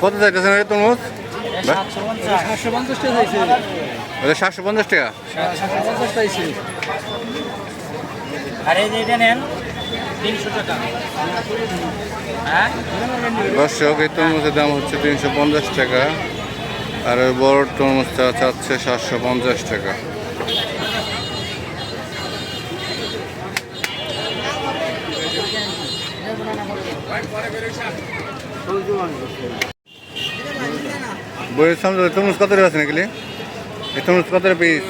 কত চাইতেছেন এটা তরমুজ? সাতশো পঞ্চাশ। টাকা। হ্যাঁ? দর্শক এই তরমুজের দাম হচ্ছে তিনশো পঞ্চাশ টাকা আর ওই বড় তরমুজটা চাচ্ছে সাতশো পঞ্চাশ টাকা। বইয়ের সামনে তরমুজ কত আছে নাকি এই তরমুজ কত পিস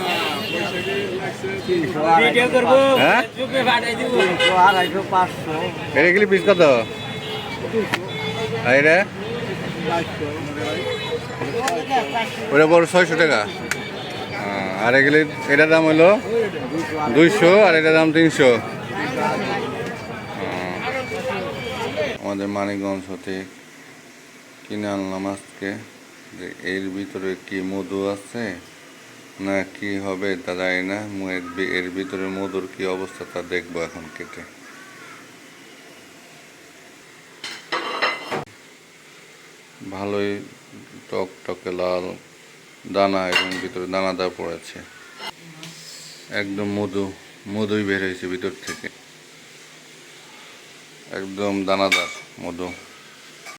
হ্যাঁ? আড়াইশো পাঁচশো এটা গেলে পিস কত এটা? ওটা বড় ছয়শো টাকা। আর এগুলি এটার দাম হলো দুইশো, আর এটার দাম তিনশো। আমাদের মানিকগঞ্জ হতে কিনে আনলাম আজকে। যে এর ভিতরে কি মধু আছে না কি হবে তা জানি না। এর ভিতরে মধুর কি অবস্থা তা দেখব এখন কেটে। ভালোই টক টকে লাল দানা এবং ভিতরে দানাদার পড়েছে। একদম মধু, মধুই বের হয়েছে ভিতর থেকে। একদম দানাদার মধু।